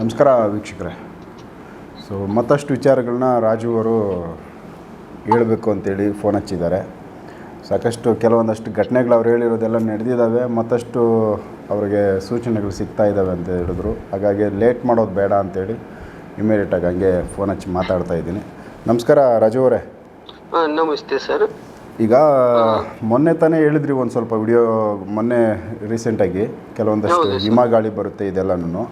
ನಮಸ್ಕಾರ ವೀಕ್ಷಕರೇ. ಸೊ ಮತ್ತಷ್ಟು ವಿಚಾರಗಳನ್ನ ರಾಜು ಅವರು ಹೇಳಬೇಕು ಅಂತೇಳಿ ಫೋನ್ ಹಚ್ಚಿದ್ದಾರೆ. ಸಾಕಷ್ಟು ಕೆಲವೊಂದಷ್ಟು ಘಟನೆಗಳು ಅವ್ರು ಹೇಳಿರೋದೆಲ್ಲ ನಡೆದಿದ್ದಾವೆ ಮತ್ತಷ್ಟು ಅವರಿಗೆ ಸೂಚನೆಗಳು ಸಿಗ್ತಾ ಇದ್ದಾವೆ ಅಂತ ಹೇಳಿದ್ರು. ಹಾಗಾಗಿ ಲೇಟ್ ಮಾಡೋದು ಬೇಡ ಅಂತೇಳಿ ಇಮಿಡಿಯೇಟಾಗಿ ಹಂಗೆ ಫೋನ್ ಹಚ್ಚಿ ಮಾತಾಡ್ತಾ ಇದ್ದೀನಿ. ನಮಸ್ಕಾರ ರಾಜು ಅವರೇ. ಹಾ, ನಮಸ್ತೆ ಸರ್. ಈಗ ಮೊನ್ನೆ ತಾನೇ ಹೇಳಿದ್ರಿ ಒಂದು ಸ್ವಲ್ಪ ವಿಡಿಯೋ ಮೊನ್ನೆ ರೀಸೆಂಟಾಗಿ ಕೆಲವೊಂದಷ್ಟು ಹಿಮ ಗಾಳಿ ಬರುತ್ತೆ ಇದೆಲ್ಲನೂ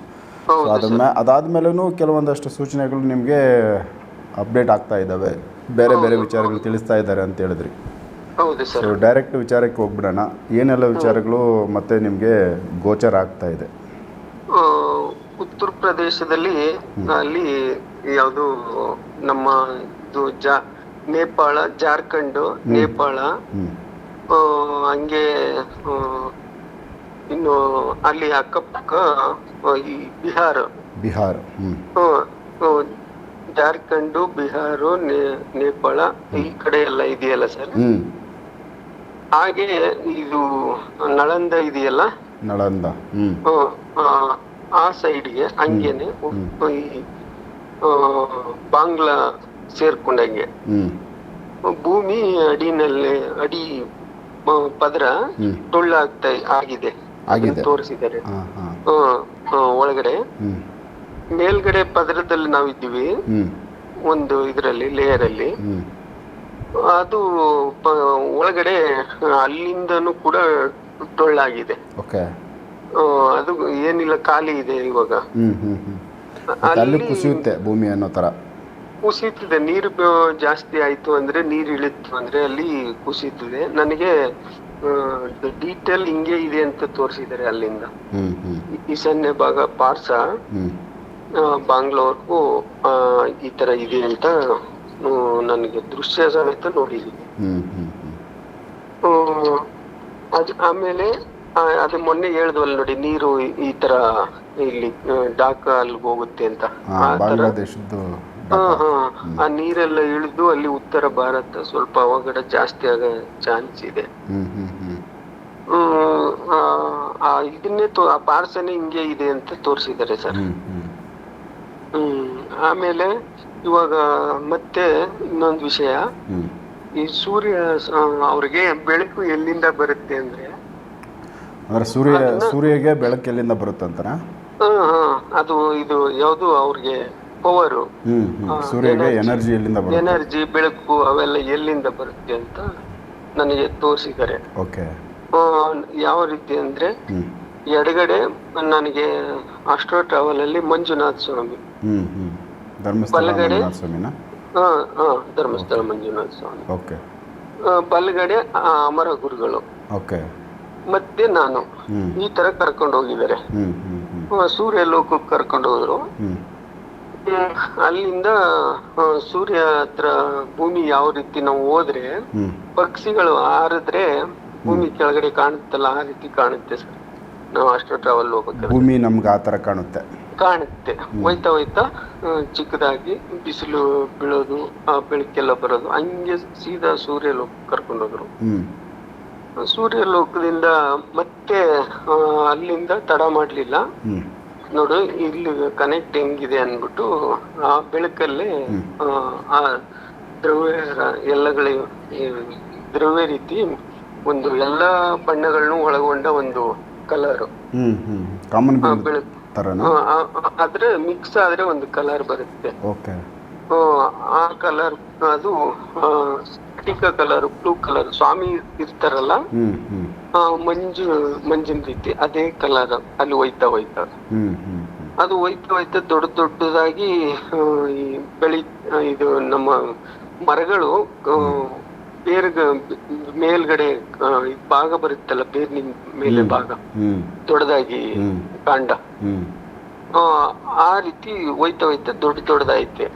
ಸೊ ಅದನ್ನ ಅದಾದ್ಮೇಲೂ ಕೆಲವೊಂದಷ್ಟು ಸೂಚನೆಗಳು ನಿಮಗೆ ಅಪ್ಡೇಟ್ ಆಗ್ತಾ ಇದ್ದಾವೆ ಬೇರೆ ಬೇರೆ ವಿಚಾರಗಳು ತಿಳಿಸ್ತಾ ಇದ್ದಾರೆ ಅಂತ ಹೇಳಿದ್ರಿ. ಸೊ ಡೈರೆಕ್ಟ್ ವಿಚಾರಕ್ಕೆ ಹೋಗ್ಬಿಡೋಣ. ಏನೆಲ್ಲ ವಿಚಾರಗಳು ಮತ್ತೆ ನಿಮಗೆ ಗೋಚರ ಆಗ್ತಾ ಇದೆ? ಉತ್ತರ ಪ್ರದೇಶದಲ್ಲಿ ಅಲ್ಲಿ ಯಾವುದು ನಮ್ಮ ಇದು ಜಾ ನೇಪಾಳ ಜಾರ್ಖಂಡ್ ನೇಪಾಳ ಹಂಗೆ ಇನ್ನು ಅಲ್ಲಿ ಅಕ್ಕಪಕ್ಕ ಈ ಬಿಹಾರ. ಬಿಹಾರ್ ಜಾರ್ಖಂಡ್ ಬಿಹಾರ ನೇಪಾಳ ಈ ಕಡೆ ಎಲ್ಲ ಇದೆಯಲ್ಲ ಸರ್? ಹಾಗೆ ಇದು ನಳಂದ ಇದೆಯಲ್ಲ? ನಳಂದ ಆ, ಸೈಡ್ಗೆ ಹಂಗೇನೆ ಬಾಂಗ್ಲಾ ಸೇರ್ಕೊಂಡಂಗೆ. ಭೂಮಿ ಅಡಿನಲ್ಲಿ ಅಡಿ ಪದರ ಟೊಳ್ಳಾಗ್ತಾ ಆಗಿದೆ. ಆಗಿದೆ. ತೋರಿಸಿದ್ದಾರೆ. ಒಳಗಡೆ. ಮೇಲ್ಗಡೆ ಪದರದಲ್ಲಿ ನಾವಿದ್ದೀವಿ ಇದ್ದೀವಿ. ಒಂದು ಇದರಲ್ಲಿ ಲೇಯರ್ ಅಲ್ಲಿ. ಅದು ಒಳಗಡೆ ಅಲ್ಲಿಂದನು ಕೂಡ ಟೊಳ್ಳಾಗಿದೆ. ಅದು ಏನಿಲ್ಲ ಖಾಲಿ ಇದೆ ಇವಾಗ. ಅಲ್ಲಿ ಕುಸಿಯುತ್ತೆ ಭೂಮಿ ಅನ್ನೋ ತರ ಕುಸಿಯುತ್ತಿದೆ. ನೀರು ಜಾಸ್ತಿ ಆಯ್ತು ಅಂದ್ರೆ ನೀರು ಇಳಿತು ಅಂದ್ರೆ ಅಲ್ಲಿ ಕುಸಿಯುತ್ತಿದೆ. ನನಗೆ ಡೀಟೇಲ್ ಹಿಂಗೆ ಇದೆ ಅಂತ ತೋರಿಸಿದ್ದಾರೆ ಅಲ್ಲಿಂದ. ಈಶಾನ್ಯ ಭಾಗ ಪಾರ್ಸ ಆ, ಈ ತರ ಇದೆ ಅಂತ ನನಗೆ ದೃಶ್ಯ ಸಮೇತ ನೋಡಿದೀನಿ. ಅದ್ ಆಮೇಲೆ ಅದು ಮೊನ್ನೆ ಹೇಳ್ದ್ವಲ್ಲ ನೋಡಿ ನೀರು ಈ- ತರ ಇಲ್ಲಿ ಡಾಕ್ ಅಲ್ಲಿಗೆ ಹೋಗುತ್ತೆ ಅಂತ. ಆ ತರ. ಆ ನೀರೆಲ್ಲ ಇಳಿದು ಅಲ್ಲಿ ಉತ್ತರ ಭಾರತ ಸ್ವಲ್ಪ ಅವಘಡ ಜಾಸ್ತಿ ಆಗೋ ಚಾನ್ಸ್ ಇದೆ ಹ್ಞೂ ಹ್ಞೂ ಹ್ಞೂ ಹ್ಮ್ ಆ, ಆ ಇದನ್ನೇ ತೋ ಆ ಪಾರ್ಸನೆ ಹಿಂಗೆ ಇದೆ ಅಂತ ತೋರಿಸಿದ್ದಾರೆ ಸರ್. ಹ್ಮ್ ಆಮೇಲೆ ಇವಾಗ ಮತ್ತೆ ಇನ್ನೊಂದು ವಿಷಯ. ಈ ಸೂರ್ಯ ಅವ್ರಿಗೆ ಬೆಳಕು ಎಲ್ಲಿಂದ ಬರುತ್ತೆ ಅಂದ್ರೆ? ಅಂದ್ರೆ ಸೂರ್ಯ ಸೂರ್ಯಗೆ ಬೆಳಕು ಎಲ್ಲಿಂದ ಬರುತ್ತಂತನಾ ಅದು ಇದು ಯಾವುದು ಅವ್ರಿಗೆ ಪವರು. ಸೂರ್ಯಗೆ ಎನರ್ಜಿ ಎಲ್ಲಿಂದ ಬರುತ್ತೆ? ಎನರ್ಜಿ ಬೆಳಕು ಅವೆಲ್ಲ ಎಲ್ಲಿಂದ ಬರುತ್ತೆ ಅಂತ ನನಗೆ ತೋರಿಸಿದ್ದಾರೆ. ಓಕೆ. ಯಾವ ರೀತಿ ಅಂದ್ರೆ ಎಡಗಡೆ ನನಗೆ ಅಷ್ಟೋ ಟ್ರಾವೆಲ್ ಅಲ್ಲಿ ಮಂಜುನಾಥ ಸ್ವಾಮಿ. ಬಲಗಡೆ? ಧರ್ಮಸ್ಥಳ ಮಂಜುನಾಥ ಸ್ವಾಮಿ. ಬಲಗಡೆ ಅಮರ ಗುರುಗಳು. ಓಕೆ. ಮತ್ತೆ ನಾನು. ಈ ತರ ಕರ್ಕೊಂಡು ಹೋಗಿದ್ದಾರೆ. ಸೂರ್ಯ ಲೋಕಕ್ಕೆ ಕರ್ಕೊಂಡು ಹೋದ್ರು. ಅಲ್ಲಿಂದ ಸೂರ್ಯ ಹತ್ರ ಭೂಮಿ ಯಾವ ರೀತಿ ನಾವು ಹೋದ್ರೆ ಪಕ್ಷಿಗಳು ಹಾರಿದ್ರೆ ಭೂಮಿ ಕೆಳಗಡೆ ಕಾಣುತ್ತಲ್ಲ ಆ ರೀತಿ ಕಾಣುತ್ತೆ ಸರ್. ನಾವು ಅಷ್ಟು ಟ್ರಾವೆಲ್ ಹೋಗ್ಬೇಕಾದ್ರೆ ಭೂಮಿ ನಮ್ಗೆ ಆ ಥರ ಕಾಣುತ್ತೆ. ಕಾಣುತ್ತೆ. ಹೋಯ್ತಾ ಹೋಯ್ತಾ ಚಿಕ್ಕದಾಗಿ ಬಿಸಿಲು ಬೀಳೋದು ಆ ಬೆಳಕೆಲ್ಲ ಬರೋದು ಹಂಗೆ ಸೀದಾ ಸೂರ್ಯ ಲೋಕ ಕರ್ಕೊಂಡೋದ್ರು ಸೂರ್ಯ ಲೋಕದಿಂದ ಮತ್ತೆ ಅಲ್ಲಿಂದ ತಡ ಮಾಡ್ಲಿಲ್ಲ. ನೋಡು ಇಲ್ಲಿ ಕನೆಕ್ಟ್ ಹೆಂಗಿದೆ ಅನ್ಬಿಟ್ಟು ಆ ಬೆಳಕಲ್ಲಿ ಆ, ದ್ರವ್ಯ ಎಲ್ಲಗಳ ದ್ರವ್ಯ ರೀತಿ ಒಂದು ಎಲ್ಲಾ ಬಣ್ಣಗಳನ್ನು ಒಳಗೊಂಡ ಒಂದು ಕಲರ್ ಕಾಮನ್ ಆದ್ರೆ ಮಿಕ್ಸ್ ಆದ್ರೆ ಒಂದು ಕಲರ್ ಬರುತ್ತೆ. ಆ, ಕಲರ್ ಅದು ಸ್ಫಟಿಕ ಕಲರ್ ಬ್ಲೂ ಕಲರ್ ಸ್ವಾಮಿ ಇರ್ತಾರಲ್ಲ? ಮಂಜು ಮಂಜಿನ ರೀತಿ ಅದೇ ಕಲರ್ ಅಲ್ಲಿ ಹೋಯ್ತಾ ಹೋಯ್ತಾ. ಅದು ಹೋಯ್ತಾ ಹೋಯ್ತಾ ದೊಡ್ಡ ದೊಡ್ಡದಾಗಿ ಈ ಬೆಳಿ ಇದು ನಮ್ಮ ಮರಗಳು ಆ, ಬೇರ್ಗ ಮೇಲ್ಗಡೆ ಭಾಗ ಬರುತ್ತಲ್ಲ ಬೇರಿನ ಮೇಲೆ ಭಾಗ. ದೊಡ್ಡದಾಗಿ ಕಾಂಡ. ಆ, ರೀತಿ ಹೋಯ್ತಾ ಹೋಯ್ತಾ ದೊಡ್ಡ ದೊಡ್ಡದಾಯ್ತೆ.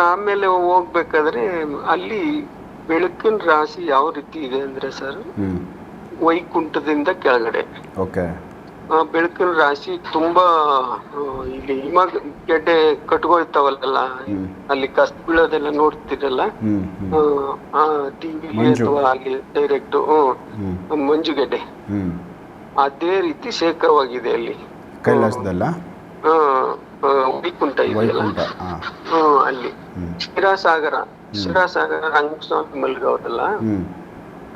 ಆಮೇಲೆ ಹೋಗ್ಬೇಕಾದ್ರೆ ಅಲ್ಲಿ ಬೆಳಕಿನ ರಾಶಿ ಯಾವ ರೀತಿ ಇದೆ ಅಂದ್ರೆ ಸರ್? ವೈಕುಂಠದಿಂದ ಕೆಳಗಡೆ. ಓಕೆ. ಬೆಳಕಿನ ರಾಶಿ ತುಂಬಾ ಇಲ್ಲಿ ಹಿಮ ಗೆಡ್ಡೆ ಕಟ್ಕೊಳ್ತಾವಲ್ಲ ಅಲ್ಲಿ ಕಸ್ ಬೀಳೋದೆಲ್ಲ ನೋಡ್ತಿರಲ್ಲ? ಟಿವಿ. ಅಥವಾ ಅಲ್ಲಿ ಡೈರೆಕ್ಟ್ ಹ್ಮ್ ಮಂಜುಗೆಡ್ಡೆ ಅದೇ ರೀತಿ ಶೇಖರವಾಗಿದೆ ಅಲ್ಲಿ. ಕೈಲಾಸದಲ್ಲ? ವೈಕುಂಠ ಇದೆಯಲ್ಲ ಅಲ್ಲಿ? ಶಿರಾಸಾಗರ. ಕ್ಷೀರಸಾಗರ ಕ್ಷೀರಸಾಗರ ರಂಗಸ್ವಾಮಿ ಮಲ್ಗವ್ರಲ್ಲ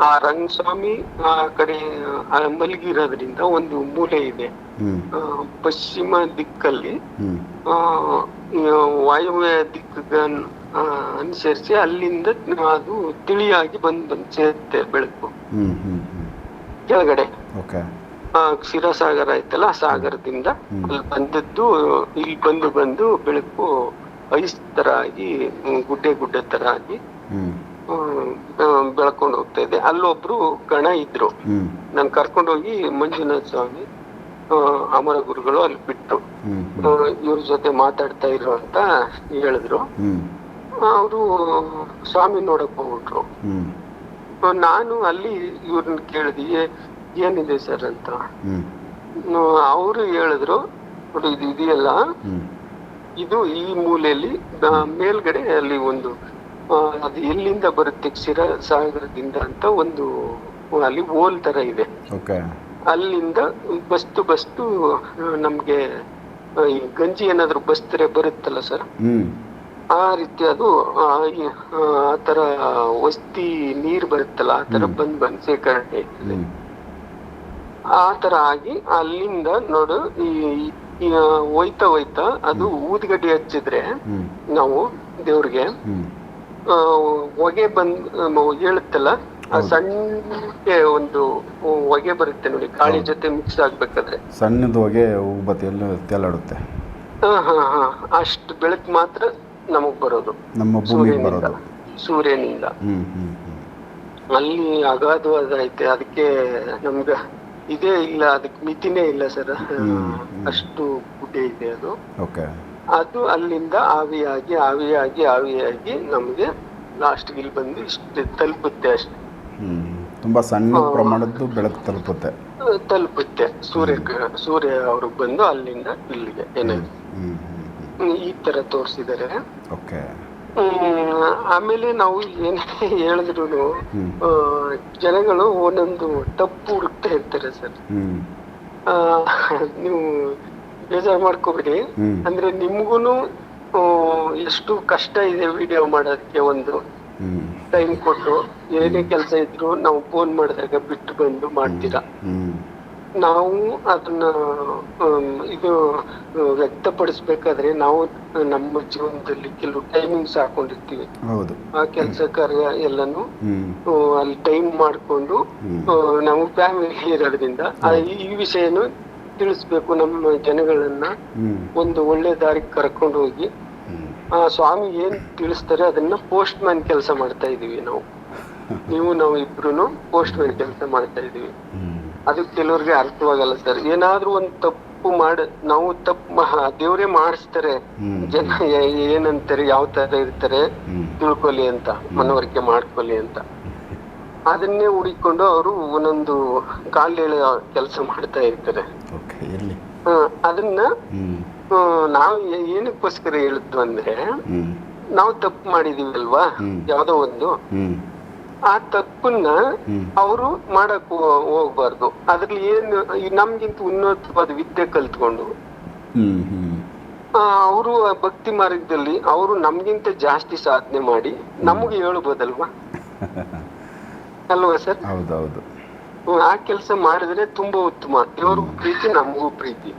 ಆ ರಂಗಸ್ವಾಮಿ ಆ ಕಡೆ ಆ ಮಲಗಿರೋದ್ರಿಂದ ಒಂದು ಮೂಲೆ ಇದೆ. ಪಶ್ಚಿಮ ದಿಕ್ಕಲ್ಲಿ ವಾಯುವ್ಯ ದಿಕ್ಕ ಅನುಸರಿಸಿ ಅಲ್ಲಿಂದ ಅದು ತಿಳಿಯಾಗಿ ಬಂದ್ ಬಂದ್ ಸೇರುತ್ತೆ ಬೆಳಕು. ಕೆಳಗಡೆ. ಕ್ಷೀರಸಾಗರ ಐತಲ್ಲ ಆ ಸಾಗರದಿಂದ ಅಲ್ಲಿ ಬಂದದ್ದು ಇಲ್ಲಿ ಬಂದು ಬಂದು ಬೆಳಕು ಐಸ್ ತರ ಆಗಿ ಗುಡ್ಡೆ ಗುಡ್ಡೆ ತರ ಆಗಿ ಬೆಳ್ಕೊಂಡು ಹೋಗ್ತಾ ಇದ್ದೆ. ಅಲ್ಲೊಬ್ರು ಗಣ ಇದ್ರು. ನನ್ ಕರ್ಕೊಂಡೋಗಿ ಮಂಜುನಾಥ ಸ್ವಾಮಿ ಅಮರ ಗುರುಗಳು ಅಲ್ಲಿ ಬಿಟ್ರು. ಇವ್ರ ಜೊತೆ ಮಾತಾಡ್ತಾ ಇರೋ ಅಂತ ಹೇಳಿದ್ರು. ಅವರು ಸ್ವಾಮಿ ನೋಡಕ್ ಹೋಗ್ಬಿಟ್ರು. ನಾನು ಅಲ್ಲಿ ಇವ್ರನ್ನ ಕೇಳಿದೆ ಏನಿದೆ ಸರ್ ಅಂತ? ಅವರು ಹೇಳಿದ್ರು ಇದು ಇದೆಯಲ್ಲ? ಇದು ಈ ಮೂಲೆಯಲ್ಲಿ ಮೇಲ್ಗಡೆ ಅಲ್ಲಿ ಒಂದು ಅದು ಎಲ್ಲಿಂದ ಬರುತ್ತೆ ಕ್ಷೀರ ಸಾಗರದಿಂದ ಅಂತ ಒಂದು ಅಲ್ಲಿ ಓಲ್ ತರ ಇದೆ. ಅಲ್ಲಿಂದ ಬಸ್ತು ಬಸ್ತು ನಮ್ಗೆ ಈ ಗಂಜಿ ಏನಾದ್ರು ಬಸ್ತರೆ ಬರುತ್ತಲ್ಲ ಸರ್? ಆ ರೀತಿ ಅದು ಆ ತರ ವಸ್ತಿ ನೀರ್ ಬರುತ್ತಲ್ಲ ಆ ತರ. ಬಂದ್ ಬಂದ್ ಶೇಖರಣೆ ಆ ತರ ಆಗಿ ಅಲ್ಲಿಂದ ನೋಡು ಈ ಹೋಯ್ತಾ ಹೋಯ್ತಾ ಅದು ಊದ್ಗಡ್ಡಿ ಹಚ್ಚಿದ್ರೆ ನಾವು ದೇವ್ರಿಗೆ ಹೊಗೆ ಬಂದ್ ಹೇಳುತ್ತಲ್ಲ ಆ. ಸಣ್ಣಕ್ಕೆ ಒಂದು ಹೊಗೆ ಬರುತ್ತೆ ನೋಡಿ ಕಾಳಿ ಜೊತೆ ಮಿಕ್ಸ್ ಆಗ್ಬೇಕಾದ್ರೆ. ಸಣ್ಣದ ಹೊಗೆ ಉಬ್ಬತ್ತಿ ತೇಲಾಡುತ್ತೆ ಹಾ ಹಾ ಹಾ ಅಷ್ಟು ಬೆಳಕು ಮಾತ್ರ ನಮಗ್ ಬರೋದು. ನಮ್ಮ ಭೂಮಿಗೆ ಬರೋದು. ಸೂರ್ಯನಿಂದ. ಹ್ಮ್ ಹ್ಮ್ ಅಲ್ಲಿ ಅಗಾಧವಾದ ಐತೆ ಅದಕ್ಕೆ ನಮ್ಗ ಇದೇ ಇಲ್ಲ ಅದಕ್ಕೆ ಮಿತಿನೇ ಇಲ್ಲ ಸರ್. ಹ್ಮ್, ಹ್ಮ್. ಅಷ್ಟು ಗುಡ್ಡೆ ಇದೆ ಅದು. ಓಕೆ. ಅದು ಅಲ್ಲಿಂದ ಆವಿಯಾಗಿ ಆವಿಯಾಗಿ ಆವಿಯಾಗಿ ನಮ್ಗೆ ಲಾಸ್ಟ್ ಇಲ್ಲಿ ಬಂದು ಇಷ್ಟು ತಲುಪುತ್ತೆ ಅಷ್ಟೆ. ತುಂಬಾ ಸಣ್ಣ ಪ್ರಮಾಣದ್ದು ಬೆಳಕು ತಲುಪುತ್ತೆ. ತಲುಪುತ್ತೆ. ಸೂರ್ಯ ಸೂರ್ಯ ಅವರು ಬಂದು ಅಲ್ಲಿಂದ ಇಲ್ಲಿಗೆ ಹ್ಞೂ ಈ ತರ ತೋರಿಸಿದರೆ. ಓಕೆ. ಆಮೇಲೆ ನಾವು ಏನೇ ಹೇಳಿದ್ರು ಜನಗಳು ಒಂದೊಂದು ತಪ್ಪು ಹುಡುಕ್ತಾ ಇರ್ತಾರೆ ಸರ್. ನೀವು ಬೇಜಾರು ಮಾಡ್ಕೋಬೇಡಿ. ಅಂದ್ರೆ ನಿಮ್ಗೂನು ಎಷ್ಟು ಕಷ್ಟ ಇದೆ ವಿಡಿಯೋ ಮಾಡೋದಕ್ಕೆ ಒಂದು ಟೈಮ್ ಕೊಟ್ಟು. ಏನೇ ಕೆಲಸ ಇದ್ರು ನಾವು ಫೋನ್ ಮಾಡಿದಾಗ ಬಿಟ್ಟು ಬಂದು ಮಾಡ್ತೀರಾ. ನಾವು ಅದನ್ನ ಇದು ವ್ಯಕ್ತಪಡಿಸ್ಬೇಕಾದ್ರೆ ನಾವು ನಮ್ಮ ಜೀವನದಲ್ಲಿ ಕೆಲವು ಟೈಮಿಂಗ್ಸ್ ಹಾಕೊಂಡಿರ್ತೀವಿ. ಆ ಕೆಲಸ ಕಾರ್ಯ ಎಲ್ಲಾನು ಅಲ್ಲಿ ಟೈಮ್ ಮಾಡ್ಕೊಂಡು. ನಾವು ಫ್ಯಾಮಿಲಿ ಇರೋದ್ರಿಂದ ಈ ವಿಷಯನು ತಿಳಿಸ್ಬೇಕು ನಮ್ಮ ಜನಗಳನ್ನ. ಒಂದು ಒಳ್ಳೆ ದಾರಿಗೆ ಕರ್ಕೊಂಡು ಹೋಗಿ. ಆ ಸ್ವಾಮಿ ಏನ್ ತಿಳಿಸ್ತಾರೆ ಅದನ್ನ ಪೋಸ್ಟ್ ಮ್ಯಾನ್ ಕೆಲಸ ಮಾಡ್ತಾ ಇದೀವಿ ನಾವು. ನೀವು ನಾವು ಇಬ್ರು ಪೋಸ್ಟ್ ಮ್ಯಾನ್ ಕೆಲಸ ಮಾಡ್ತಾ ಇದೀವಿ. ಅದು ಕೆಲವ್ರಿಗೆ ಅರ್ಥವಾಗಲ್ಲ ಸರ್. ಏನಾದ್ರೂ ಒಂದ್ ತಪ್ಪು ಮಾಡ ನಾವು ತಪ್ಪು ಮಹಾ- ದೇವ್ರೇ ಮಾಡಿಸ್ತಾರೆ. ಜನ ಏನಂತಾರೆ ಯಾವ ತರ ಇರ್ತಾರೆ ತಿಳ್ಕೊಲಿ ಅಂತ ಮನವರಿಕೆ ಮಾಡ್ಕೊಲಿ ಅಂತ. ಅದನ್ನೇ ಹುಡಿಕೊಂಡು ಅವರು ಒಂದೊಂದು ಕಾಲೇಳ ಕೆಲಸ ಮಾಡ್ತಾ ಇರ್ತಾರೆ. ಇರಲಿ ಅದನ್ನ ನಾವು ಏನಕ್ಕೋಸ್ಕರ ಹೇಳಿದ್ವು ಅಂದ್ರೆ ನಾವು ತಪ್ಪು ಮಾಡಿದೀವಿ ಅಲ್ವಾ. ಯಾವ್ದೋ ಒಂದು. ಆ ತಪ್ಪನ್ನ ಅವರು ಮಾಡಕ್ ಹೋಗ್ಬಾರ್ದು. ಅದ್ರಲ್ಲಿ ಏನು ನಮ್ಗಿಂತ ಉನ್ನತವಾದ ವಿದ್ಯೆ ಕಲ್ತ್ಕೊಂಡು. ಅವರು ಭಕ್ತಿ ಮಾರ್ಗದಲ್ಲಿ ಅವರು ನಮ್ಗಿಂತ ಜಾಸ್ತಿ ಸಾಧನೆ ಮಾಡಿ ನಮಗೆ ಹೇಳ್ಬೋದಲ್ವಾ? ಅಲ್ವಾ ಸರ್? ಹೌದೌದು. ಹೌದು ಆ ಕೆಲಸ ಮಾಡಿದ್ರೆ ತುಂಬಾ ಉತ್ತಮ. ಇವ್ರಿಗೂ ಪ್ರೀತಿ ನಮಗೂ ಪ್ರೀತಿ.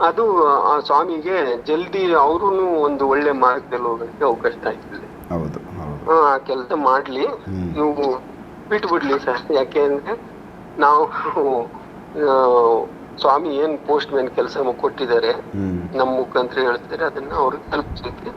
ಅದು ಆ ಸ್ವಾಮಿಗೆ ಜಲ್ದಿ ಅವರು ಒಂದು ಒಳ್ಳೆ ಮಾರ್ಗದಲ್ಲಿ ಹೋಗಕ್ಕೆ ಅವಕಾಶ ಆಗ್ತದೆ ಹೌದು ಆ ಕೆಲಸ ಮಾಡ್ಲಿ. ನೀವು ಬಿಟ್ಟು ಬಿಡ್ಲಿ ಸರ್. ಯಾಕೆ ಅಂದ್ರೆ ನಾವು ಸ್ವಾಮಿ ಏನ್ ಪೋಸ್ಟ್ ಮ್ಯಾನ್ ಕೆಲಸ ಕೊಟ್ಟಿದ್ದಾರೆ ನಮ್ಮ ಮುಖಾಂತರ ಹೇಳ್ತಾರೆ ಅದನ್ನ ಅವ್ರಿಗೆ ತಲುಪಿಸಲಿಕ್ಕೆ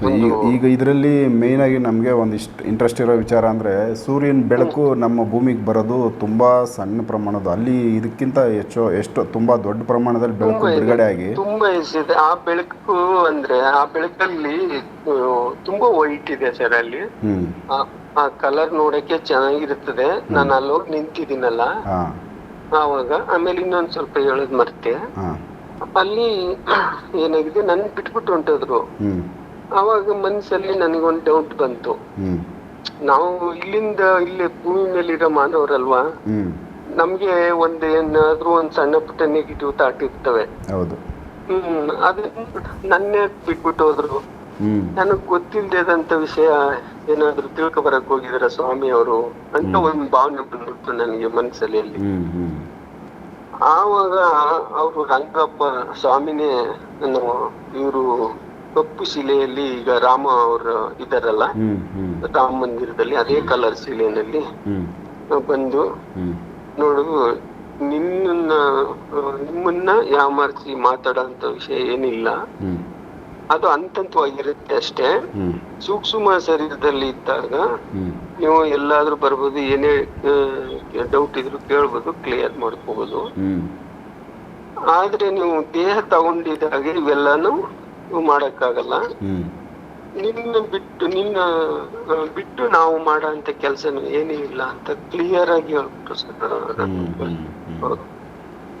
ಸೊ ಈಗ ಈಗ ಇದರಲ್ಲಿ ಮೇಯ್ನಾಗಿ ನಮಗೆ ಒಂದಿಷ್ಟು ಇಂಟ್ರೆಸ್ಟ್ ಇರೋ ವಿಚಾರ ಅಂದರೆ ಸೂರ್ಯನ ಬೆಳಕು ನಮ್ಮ ಭೂಮಿಗೆ ಬರೋದು ತುಂಬ ಸಣ್ಣ ಪ್ರಮಾಣದ. ಅಲ್ಲಿ ಇದಕ್ಕಿಂತ ಹೆಚ್ಚು ಎಷ್ಟು ತುಂಬ ದೊಡ್ಡ ಪ್ರಮಾಣದಲ್ಲಿ ಬೆಳಕು. ಬಿಡುಗಡೆ ಆಗಿ. ತುಂಬ ಹೆಚ್ಚಿದೆ ಆ ಬೆಳಕು ಅಂದ್ರೆ ಆ ಬೆಳಕಲ್ಲಿ ತುಂಬಾ ವೈಟ್ ಇದೆ ಸರ್ ಅಲ್ಲಿ. ಆ- ಕಲರ್ ನೋಡಕ್ಕೆ ಚೆನ್ನಾಗಿರುತ್ತದೆ. ನಾನು ಅಲ್ಲಿ ಹೋಗಿ ನಿಂತಿದ್ದೀನಲ್ಲ ಆವಾಗ ಆಮೇಲೆ ಇನ್ನೊಂದ್ ಸ್ವಲ್ಪ ಹೇಳೋದ್ ಮರ್ತೆ. ಅಲ್ಲಿ ಏನಾಗಿದೆ ನನ್ ಬಿಟ್ಬಿಟ್ಟು ಹೊಂಟೋದ್ರು. ಮನಸ್ಸಲ್ಲಿ ಮನ್ಸಲ್ಲಿ ನನಗೊಂದು ಡೌಟ್ ಬಂತು. ನಾವು ಇಲ್ಲಿಂದ ಇಲ್ಲಿ ಭೂಮಿ ಇರೋ ಮಾನವರಲ್ವಾ ನಮ್ಗೆ ಒಂದ್ ಏನಾದ್ರೂ ಒಂದ್ ಸಣ್ಣ ಪುಟ್ಟ ನೆಗೆಟಿವ್ ಥಾಟ್ ಇರ್ತವೆ. ಹ್ಮ್. ಅದು ನನ್ನೇ ಬಿಟ್ಬಿಟ್ಟು ಹೋದ್ರು. ನನಗ್ ಗೊತ್ತಿಲ್ದೇದಂತ ವಿಷಯ ಏನಾದ್ರು ತಿಳ್ಕ ಬರಕ್ ಹೋಗಿದಾರ ಸ್ವಾಮಿ ಅವರು ಅಂತ ಒಂದ್ ಭಾವನೆ ಬಂದ್ಬಿಡ್ತು ನನಗೆ ಮನಸ್ಸಲ್ಲಿ ಅಲ್ಲಿ. ಆವಾಗ ಅವರು ರಂಗಪ್ಪ ಸ್ವಾಮಿನೇ ನಾನು ಇವರು ಕಪ್ಪು ಶಿಲೆಯಲ್ಲಿ ಈಗ ರಾಮ ಅವ್ರ ಇದಾರಲ್ಲ ರಾಮ ಮಂದಿರದಲ್ಲಿ ಅದೇ ಕಲರ್ ಶಿಲೆಯಲ್ಲಿ ಹ್ಞೂ ಬಂದು ನೋಡು ನಿನ್ನ ನಿಮ್ಮನ್ನ ಯಾಮಾರಿಸಿ ಮಾತಾಡೋಂತ ವಿಷಯ ಏನಿಲ್ಲ. ಅದು ಅಂತಂತವಾಗಿರುತ್ತೆ ಅಷ್ಟೇ. ಸೂಕ್ಷ್ಮ ಶರೀರದಲ್ಲಿ ಇದ್ದಾಗ ನೀವು ಎಲ್ಲಾದ್ರೂ ಬರ್ಬೋದು ಏನೇ ಡೌಟ್ ಇದ್ರು ಕೇಳ್ಬೋದು ಕ್ಲಿಯರ್ ಮಾಡ್ಕೋಬಹುದು ಆದ್ರೆ ನೀವು ದೇಹ ತಗೊಂಡಿದಾಗ ಇವೆಲ್ಲಾನು ಮಾಡಕ್ಕಾಗಲ್ಲ. ನಿನ್ನ ಬಿಟ್ಟು ನಿನ್ನ ಬಿಟ್ಟು ನಾವು ಮಾಡೋ ಕೆಲಸ ಏನೂ ಇಲ್ಲ ಅಂತ ಕ್ಲಿಯರ್ ಆಗಿ ಹೇಳ್ಬಿಟ್ಟು ಸರ್.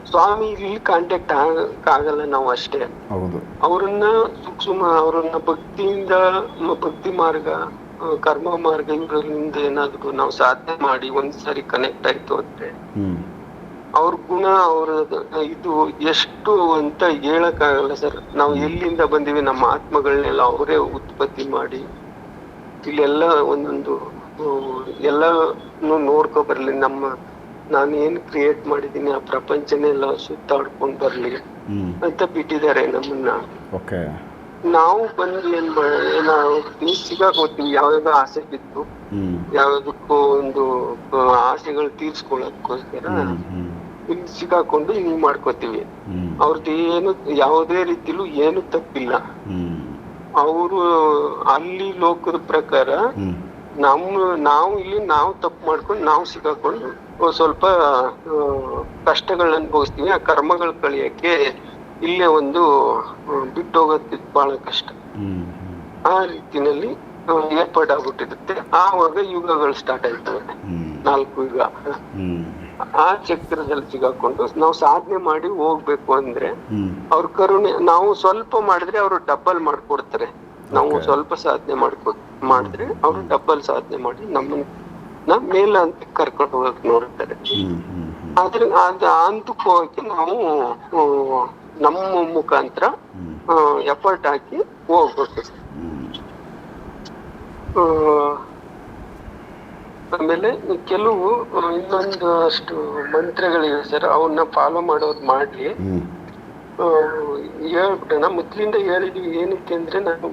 ಸ್ವಾಮಿ ಇಲ್ಲಿ ಕಾಂಟ್ಯಾಕ್ಟ್ ಆಗಲ್ಲ ನಾವು ಅಷ್ಟೇ. ಅವ್ರನ್ನ ಸೂಕ್ಷ್ಮ ಅವ್ರನ್ನ ಭಕ್ತಿಯಿಂದ ಭಕ್ತಿ ಮಾರ್ಗ ಕರ್ಮ ಮಾರ್ಗ ಇವರಿಂದ ಏನಾದ್ರು ನಾವು ಸಾಧನೆ ಮಾಡಿ ಒಂದ್ಸರಿ ಕನೆಕ್ಟ್ ಆಯ್ತು ಅಂದ್ರೆ. ಅವ್ರ ಗುಣ ಅವ್ರ ಇದು ಎಷ್ಟು ಅಂತ ಹೇಳಕ್ಕಾಗಲ್ಲ ಸರ್. ನಾವು ಎಲ್ಲಿಂದ ಬಂದಿವಿ ನಮ್ಮ ಆತ್ಮಗಳನ್ನೆಲ್ಲ ಅವರೇ ಉತ್ಪತ್ತಿ ಮಾಡಿ ಇಲ್ಲೆಲ್ಲ ಒಂದೊಂದು ಎಲ್ಲಾನು ನೋಡ್ಕೊ ಬರ್ಲಿ. ನಮ್ಮ ನಾನು ಏನ್ ಕ್ರಿಯೇಟ್ ಮಾಡಿದೀನಿ ಆ ಪ್ರಪಂಚನೆಲ್ಲ ಸುತ್ತಾಡ್ಕೊಂಡ್ ಬರ್ಲಿ ಅಂತ ಬಿಟ್ಟಿದ್ದಾರೆ ನಮ್ಮನ್ನ. ನಾವು ಬಂದು ಏನ್ ಮಾಡಿ ನಾವು ಸಿಗಾಕೋತೀವಿ ಯಾವ್ಯಾವ ಆಸೆ ಬಿದ್ದು ಯಾವ್ದಕ್ಕೂ ಒಂದು ಆಸೆಗಳು ತೀರ್ಸ್ಕೊಳ್ಳೋದಕ್ಕೋಸ್ಕರ ಸಿಗಾಕೊಂಡು ಹಿಂಗ್ ಮಾಡ್ಕೋತೀವಿ. ಅವ್ರದ್ದು ಏನು ಯಾವುದೇ ರೀತಿಲೂ ಏನು ತಪ್ಪಿಲ್ಲ. ಅವರು ಅಲ್ಲಿ ಲೋಕದ ಪ್ರಕಾರ ನಮ್ ನಮ್ಮ ನಾವು ಇಲ್ಲಿ ನಾವು ತಪ್ಪು ಮಾಡ್ಕೊಂಡು ನಾವು ಸಿಕ್ಕಾಕೊಂಡು ಸ್ವಲ್ಪ ಕಷ್ಟಗಳನ್ನ ಅನುಭವಿಸ್ತೀವಿ. ಆ ಕರ್ಮಗಳು ಕಳಿಯಕ್ಕೆ ಇಲ್ಲೇ ಒಂದು ಬಿಟ್ಟು ಹೋಗೋದ್ ಬಹಳ ಕಷ್ಟ. ಆ ರೀತಿನಲ್ಲಿ ಏರ್ಪಾಡಾಗ್ಬಿಟ್ಟಿರುತ್ತೆ. ಆವಾಗ ಯುಗಗಳು ಸ್ಟಾರ್ಟ್ ಆಯ್ತವೆ. ನಾಲ್ಕು ಯುಗ. ಆ ಚಕ್ರದಲ್ಲಿ ಸಿಗಾಕೊಂಡು ನಾವು ಸಾಧನೆ ಮಾಡಿ ಹೋಗ್ಬೇಕು ಅಂದ್ರೆ ಅವ್ರ ಕರುಣೆ ನಾವು ಸ್ವಲ್ಪ ಮಾಡಿದ್ರೆ ಅವರು ಡಬಲ್ ಮಾಡ್ಕೊಡ್ತಾರೆ. ನಾವು ಸ್ವಲ್ಪ ಸಾಧನೆ ಮಾಡ್ಕೊ ಮಾಡಿದ್ರೆ ಅವರು ಡಬಲ್ ಸಾಧನೆ ಮಾಡಿ ನಮ್ಮನ್ನ ನಮ್ ಮೇಲ ಅಂತ ಕರ್ಕೊಂಡು ಹೋಗಕ್ ನೋಡ್ತಾರೆ. ಆದ್ರೆ ಅದ ಹಂತಕ್ಕೆ ಹೋಗಕ್ಕೆ ನಾವು ನಮ್ಮ ಮುಖಾಂತರ ಎಫರ್ಟ್ ಹಾಕಿ ಹೋಗ್ಬೇಕು. ಆಮೇಲೆ ಕೆಲವು ಇನ್ನೊಂದಷ್ಟು ಇನ್ನೊಂದು ಅಷ್ಟು ಮಂತ್ರಗಳಿವೆ ಸರ್ ಅವನ್ನ ಫಾಲೋ ಮಾಡೋದು ಮಾಡ್ಲಿ. ಹೇಳ್ಬಿಟ್ಟೆ ಮೊದ್ಲಿಂದ ಹೇಳಿದ್ವಿ ಏನಕ್ಕೆ ಅಂದ್ರೆ ನಾನು